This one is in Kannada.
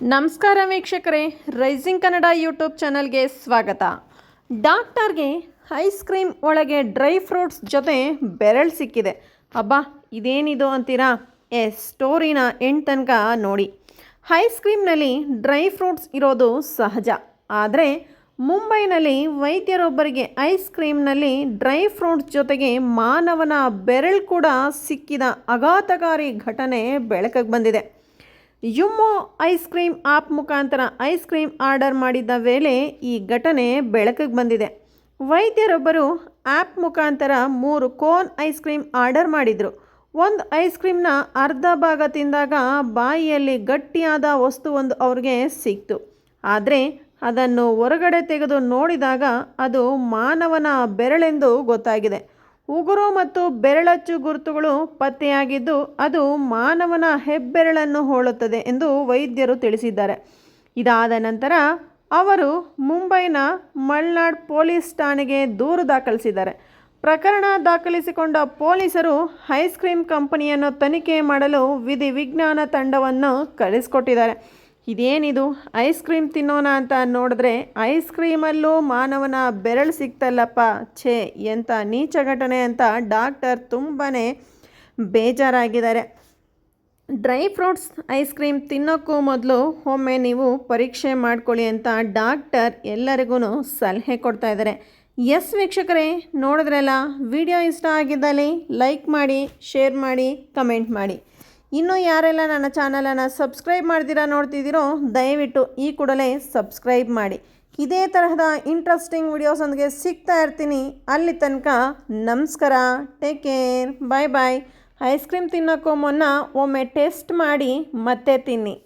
ನಮಸ್ಕಾರ ವೀಕ್ಷಕರೇ ರೈಸಿಂಗ್ ಕನ್ನಡ ಯೂಟ್ಯೂಬ್ ಚಾನಲ್ಗೆ ಸ್ವಾಗತ. ಡಾಕ್ಟರ್ಗೆ ಐಸ್ ಕ್ರೀಮ್ ಒಳಗೆ ಡ್ರೈ ಫ್ರೂಟ್ಸ್ ಜೊತೆ ಬೆರಳು ಸಿಕ್ಕಿದೆ. ಅಬ್ಬಾ, ಇದೇನಿದು ಅಂತೀರಾ? ಎ ಸ್ಟೋರಿನ ಎಂಡ್ ತನಕ ನೋಡಿ. ಐಸ್ ಕ್ರೀಮ್ನಲ್ಲಿ ಡ್ರೈ ಫ್ರೂಟ್ಸ್ ಇರೋದು ಸಹಜ. ಆದರೆ ಮುಂಬೈನಲ್ಲಿ ವೈದ್ಯರೊಬ್ಬರಿಗೆ ಐಸ್ ಕ್ರೀಮ್ನಲ್ಲಿ ಡ್ರೈ ಫ್ರೂಟ್ಸ್ ಜೊತೆಗೆ ಮಾನವನ ಬೆರಳು ಕೂಡ ಸಿಕ್ಕಿದ ಆಘಾತಕಾರಿ ಘಟನೆ ಬೆಳಕಿಗೆ ಬಂದಿದೆ. ಯುಮ್ಮೋ ಐಸ್ ಕ್ರೀಮ್ ಆಪ್ ಮುಖಾಂತರ ಐಸ್ ಕ್ರೀಮ್ ಆರ್ಡರ್ ಮಾಡಿದ್ದ ವೇಳೆ ಈ ಘಟನೆ ಬೆಳಕಿಗೆ ಬಂದಿದೆ. ವೈದ್ಯರೊಬ್ಬರು ಆ್ಯಪ್ ಮುಖಾಂತರ ಮೂರು ಕೋನ್ ಐಸ್ ಕ್ರೀಮ್ ಆರ್ಡರ್ ಮಾಡಿದರು. ಒಂದು ಐಸ್ ಕ್ರೀಮ್ನ ಅರ್ಧ ಭಾಗ ತಿಂದಾಗ ಬಾಯಿಯಲ್ಲಿ ಗಟ್ಟಿಯಾದ ವಸ್ತುವೊಂದು ಅವ್ರಿಗೆ ಸಿಕ್ತು. ಆದರೆ ಅದನ್ನು ಹೊರಗಡೆ ತೆಗೆದು ನೋಡಿದಾಗ ಅದು ಮಾನವನ ಬೆರಳೆಂದು ಗೊತ್ತಾಗಿದೆ. ಉಗುರು ಮತ್ತು ಬೆರಳಚ್ಚು ಗುರುತುಗಳು ಪತ್ತೆಯಾಗಿದ್ದು ಅದು ಮಾನವನ ಹೆಬ್ಬೆರಳನ್ನು ಹೋಲುತ್ತದೆ ಎಂದು ವೈದ್ಯರು ತಿಳಿಸಿದ್ದಾರೆ. ಇದಾದ ನಂತರ ಅವರು ಮುಂಬೈನ ಮಲ್ನಾಡ್ ಪೊಲೀಸ್ ಠಾಣೆಗೆ ದೂರು ದಾಖಲಿಸಿದ್ದಾರೆ. ಪ್ರಕರಣ ದಾಖಲಿಸಿಕೊಂಡ ಪೊಲೀಸರು ಐಸ್ ಕ್ರೀಮ್ ಕಂಪನಿಯನ್ನು ತನಿಖೆ ಮಾಡಲು ವಿಧಿ ವಿಜ್ಞಾನ ತಂಡವನ್ನು ಕಳಿಸ್ಕೊಟ್ಟಿದ್ದಾರೆ ಇದೇನಿದು? ಐಸ್ ಕ್ರೀಮ್ ತಿನ್ನೋಣ ಅಂತ ನೋಡಿದ್ರೆ ಐಸ್ ಕ್ರೀಮಲ್ಲೂ ಮಾನವನ ಬೆರಳು ಸಿಕ್ತಲ್ಲಪ್ಪ, ಛೇ, ಎಂಥ ನೀಚ ಘಟನೆ ಅಂತ ಡಾಕ್ಟರ್ ತುಂಬಾ ಬೇಜಾರಾಗಿದ್ದಾರೆ. ಡ್ರೈ ಫ್ರೂಟ್ಸ್ ಐಸ್ ಕ್ರೀಮ್ ತಿನ್ನೋಕ್ಕೂ ಮೊದಲು ಒಮ್ಮೆ ನೀವು ಪರೀಕ್ಷೆ ಮಾಡ್ಕೊಳ್ಳಿ ಅಂತ ಡಾಕ್ಟರ್ ಎಲ್ಲರಿಗೂ ಸಲಹೆ ಕೊಡ್ತಾ ಇದ್ದಾರೆ. ಎಸ್ ವೀಕ್ಷಕರೇ, ನೋಡಿದ್ರಲ್ಲ, ವಿಡಿಯೋ ಇಷ್ಟ ಆಗಿದ್ದಲ್ಲಿ ಲೈಕ್ ಮಾಡಿ, ಶೇರ್ ಮಾಡಿ, ಕಮೆಂಟ್ ಮಾಡಿ. ಇನ್ನೂ ಯಾರೆಲ್ಲ ನನ್ನ ಚಾನಲನ್ನು ಸಬ್ಸ್ಕ್ರೈಬ್ ಮಾಡ್ದಿರಾ ನೋಡ್ತಿದ್ದೀರೋ, ದಯವಿಟ್ಟು ಈ ಕೂಡಲೇ ಸಬ್ಸ್ಕ್ರೈಬ್ ಮಾಡಿ. ಇದೇ ತರಹದ ಇಂಟ್ರೆಸ್ಟಿಂಗ್ ವಿಡಿಯೋಸೊಂದಿಗೆ ಸಿಗ್ತಾ ಇರ್ತೀನಿ. ಅಲ್ಲಿ ತನಕ ನಮಸ್ಕಾರ take care bye bye ice cream ತಿನ್ನೋಕ್ಕೂ ಮುನ್ನ ಒಮ್ಮೆ ಟೇಸ್ಟ್ ಮಾಡಿ ಮತ್ತೆ ತಿನ್ನಿ.